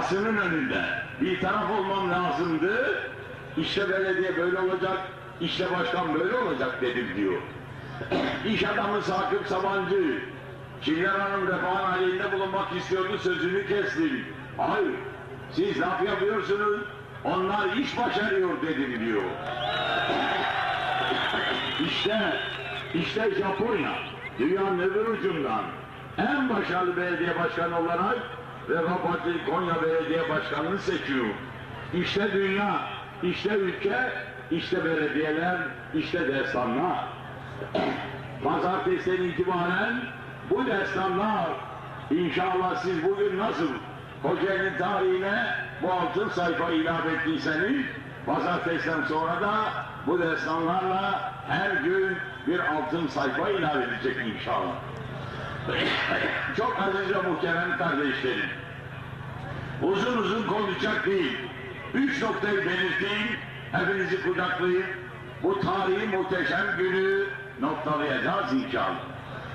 basının önünde bir taraf olmam lazımdı. İşte belediye böyle olacak, işte başkan böyle olacak dedim diyor. İş adamı Sakıp Sabancı, Çiller Hanım refahın halinde bulunmak istiyordu, sözünü kestim. Hayır, siz laf yapıyorsunuz, onlar iş başarıyor dedim diyor. İşte, işte Japonya, dünyanın öbür ucundan en başarılı belediye başkanı olarak Refah Partisi Konya Belediye Başkanı'nı seçiyor. İşte dünya, işte ülke, işte belediyeler, işte destanlar. Pazartesiden itibaren bu destanlar inşallah siz bugün nasıl Kocaeli tarihine bu altın sayfa ilave ettiyseniz pazartesiden sonra da bu destanlarla her gün bir altın sayfa ilave edecek inşallah. Çok aziz ve muhterem kardeşlerim. Uzun uzun konuşacak değil. Üç noktayı belirteyim, hepinizi kucaklayıp bu tarihi muhteşem günü noktalayacağız inşallah.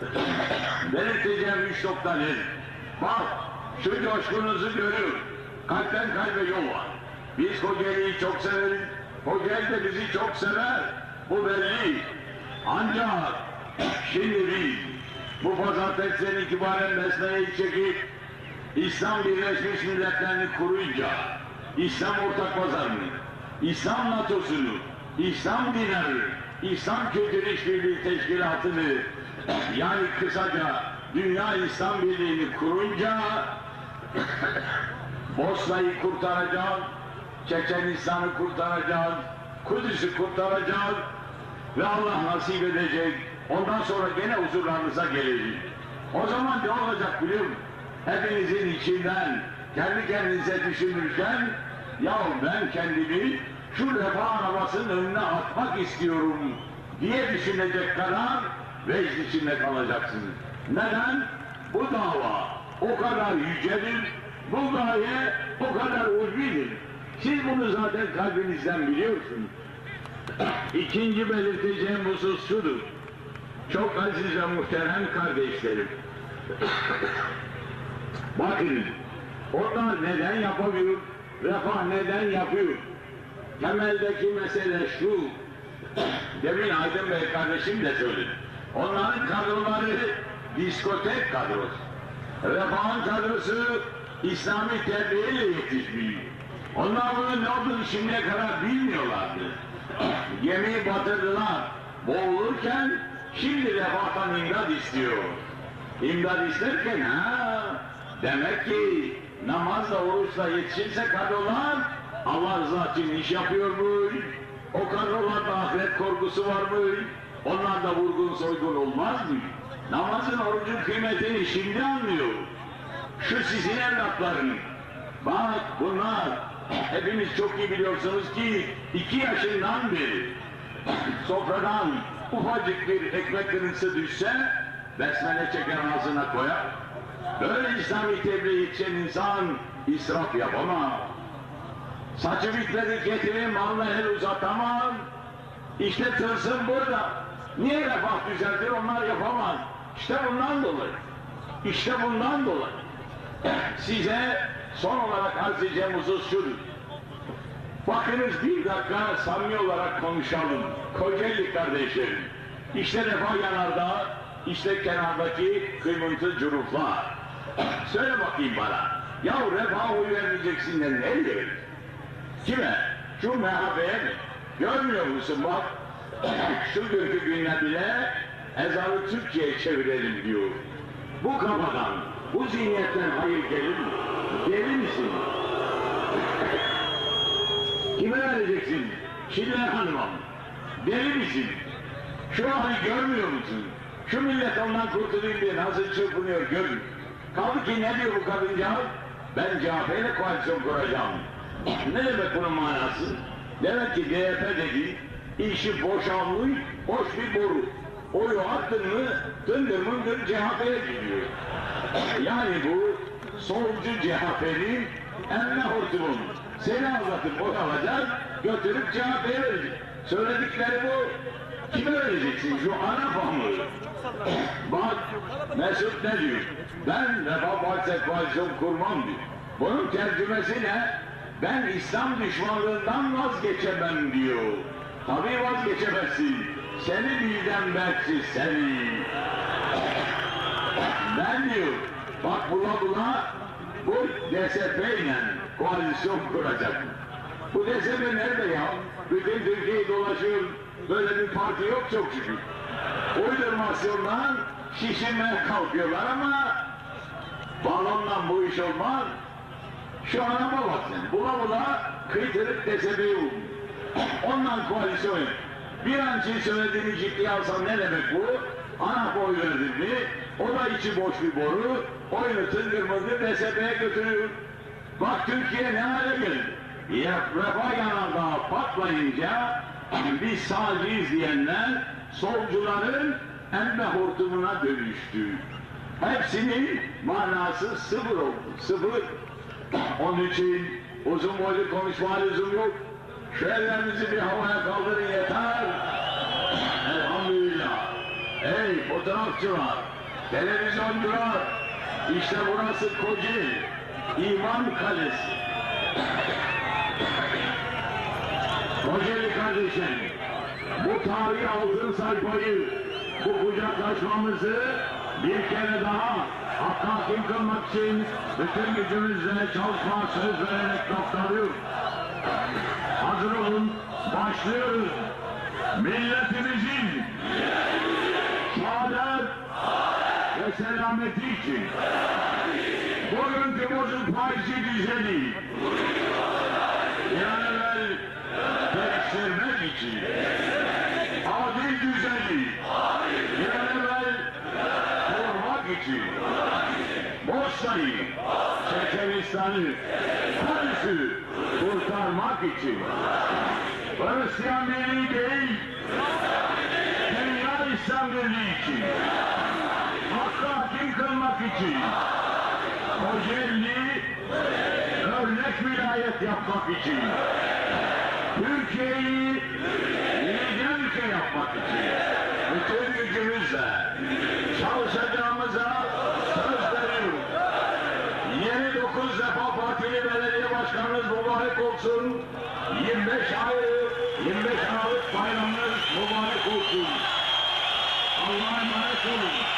Belirteceğim üç nokta nedir? Bak, şu coşkunuzu görüyorum. Kalpten kalbe yol var. Biz Kocaeli'yi çok severiz. Kocaeli de bizi çok sever. Bu belli. Ancak şimdi biz bu pazartesiden itibaren mesneyi çekip İslam Birleşmiş Milletlerini kurunca İslam Ortak Pazarını, İslam NATO'sunu, İslam dinarı, İslam Kültür İşbirliği Teşkilatı'nı yani kısaca Dünya İslam Birliği'ni kurunca Bosna'yı kurtaracağız, Çeçenistan'ı kurtaracağız, Kudüs'ü kurtaracağız ve Allah nasip edecek. Ondan sonra gene huzurlarınıza geleceğiz. O zaman ne olacak biliyor musun? Hepinizin içinden kendi kendinize düşünürken ya ben kendimi şu refah arabasının önüne atmak istiyorum diye düşünecek kadar vecd içinde kalacaksınız. Neden? Bu dava o kadar yücedir, bu gaye o kadar ulvidir. Siz bunu zaten kalbinizden biliyorsunuz. İkinci belirteceğim husus şudur. Çok aziz ve muhterem kardeşlerim. Bakın, onlar neden yapamıyor? Refah neden yapıyor? Temeldeki mesele şu. Demin Aydın Bey kardeşim de söyledi. Onların kadroları diskotek kadrosu. Refahın kadrosu İslami terbiyeyle yetişmiyor. Onlar bunun ne olduğunu şimdiye kadar bilmiyorlardı. Gemiyi batırdılar. Boğulurken şimdi refahtan imdad istiyor. İmdad isterken ha demek ki namazla oruçla yetişirse kadrolar Allah rızası için iş yapıyormuş. O kadrolarda ahiret korkusu varmış. Onlar da vurgun soygun olmaz mı? Namazın orucun kıymetini şimdi anlıyor. Şu sizin evlatların. Bak bunlar hepimiz çok iyi biliyorsunuz ki iki yaşından beri sofradan ufacık bir ekmek kırıntısı düşse besmele çeker ağzına koyar. Böyle İslami tebliğ yetişen insan israf yapamaz. Saçı bitmedi getirin malına el uzatamam. İşte tırsın burada. Niye refah düzeltir onlar yapamaz. İşte bundan dolayı. İşte bundan dolayı. Size son olarak arz edeceğim husus şudur. Bakınız bir dakika samimi olarak konuşalım. Kocaeli kardeşlerim. İşte refah yanarda, işte kenardaki kıymıntı curuflar. Söyle bakayım bana. Ya refah oy vermeyeceksin de verir? Kime? Şu MHP'ye mi? Görmüyor musun bak? Şu günkü günler bile ezanı Türkiye'ye çevirelim diyor. Bu kafadan, bu zihniyetten hayır gelir mi? Gelir misin? Kime vereceksin? Şiller Hanım'a mı? Deli misin? Şu hali görmüyor musun? Şu millet ondan kurtulayım diye nasıl çırpınıyor görün. Kaldı ki ne diyor bu kadıncağız? Ben CHP ile koalisyon kuracağım. ne demek bunun manası? Demek ki DYP dedi, işi boşalmış, boş bir boru. Oyu attın mı, tıngır mıngır CHP'ye gidiyor. yani bu solcu CHP'nin emme hortumun. Seni anlatıp oy alacak, götürüp CHP'ye verecek. Söyledikleri bu. Kime vereceksin? Şu Arap'a mı? Bak Mesut ne diyor? Ben Refah Partisi koalisyon kurmam diyor. Bunun tercümesi ne? Ben İslam düşmanlığından vazgeçemem diyor. Tabii vazgeçemezsin. Seni bilden belki seni. Ben diyor, bak bula bula bu DSP ile koalisyon kuracak. Bu DSP nerede ya? Bütün Türkiye'yi dolaşıyor. Böyle bir parti yok çok şükür. Uydurmasından şişirmeye kalkıyorlar ama balonla bu iş olmaz. Şu ana bak sen. Bula bula kıytırık DSP'yi. Ondan koalisyon. Bir an için söylediğini ciddiye alsam ne demek bu? Ana boy verdin mi? O da içi boş bir boru. Oyunu tıngırmızı DSP'ye götürüyor. Bak Türkiye ne hale geldi. Ya refah yanardağı patlayınca biz sağcıyız diyenler solcuların emme hortumuna dönüştü. Hepsinin manası sıfır oldu. Sıfır. Onun için uzun boylu konuşma lüzum yok. Şu bir havaya kaldırın yeter. Elhamdülillah. Ey fotoğrafçılar, televizyoncular, işte burası Kocaeli, İman Kalesi. Kocaeli kardeşim, bu tarihi altın sayfayı, bu kucaklaşmamızı bir kere daha hakka hakim kılmak için bütün gücümüzle çalışma söz vererek noktalıyoruz. Hazır olun, başlıyoruz. Milletimizin saadet ve selameti için. Bugünkü bozuk faizi düzeni. Bir an evvel değiştirmek için. Adil düzeni. An evvel kurmak için. Bosna'yı, Çeçenistan'ı, Kudüs'ü kurtarmak için. Hristiyan Birliği değil, Dünya İslam Birliği için, Hakim kılmak için, Kocaeli örnek vilayet yapmak için, Türkiye'yi lider ülke yapmak için, bütün gücümüzle çalışacağımıza söz veriyorum. Yeni 9 defa partili belediye başkanımız mübarek olsun. 25 ay, 25 Aralık bayramınız mübarek olsun. Allah'a emanet olun.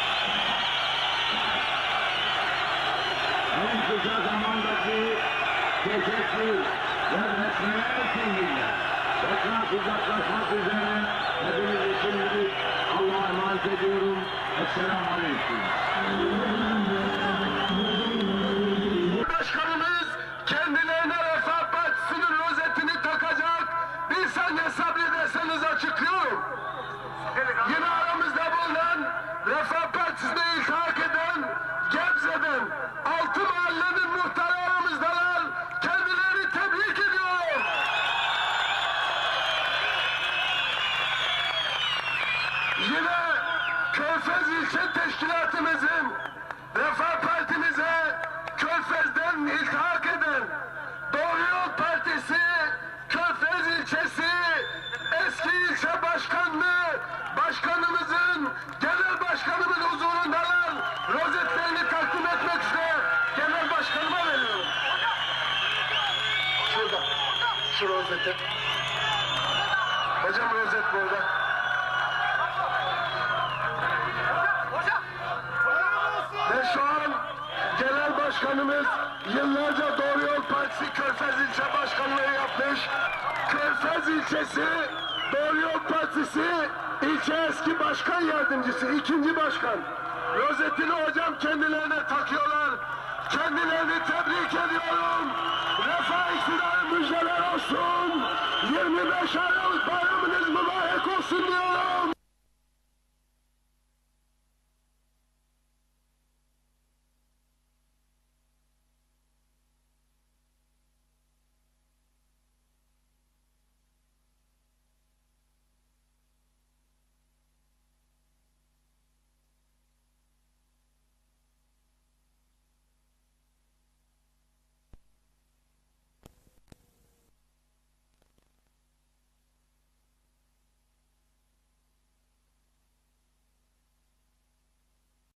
Teşekkür ve resmiler kimliğiyle tekrar kucaklaşmak üzere hepinizi şimdilik Allah'a emanet ediyorum. Esselamu Aleyküm. Yine Körfez İlçe Teşkilatımızın Refah Partimize Körfez'den iltihak eden Doğru Yol Partisi Körfez ilçesi eski ilçe başkanlığı başkanımızın genel başkanımın huzurundalar. Rozetlerini takdim etmek üzere genel başkanıma veriyorum. Şurada. Şu rozeti. Hocam rozet burada. Yıllarca Doğru Yol Partisi Körfez ilçe başkanlığı yapmış. Körfez ilçesi Doğru Yol Partisi ilçe eski başkan yardımcısı, ikinci başkan. Rozetini hocam kendilerine takıyorlar. Kendilerini tebrik ediyorum. Refah iktidarı müjdeler olsun. 25 Aralık bayramınız mübarek olsun diyorum.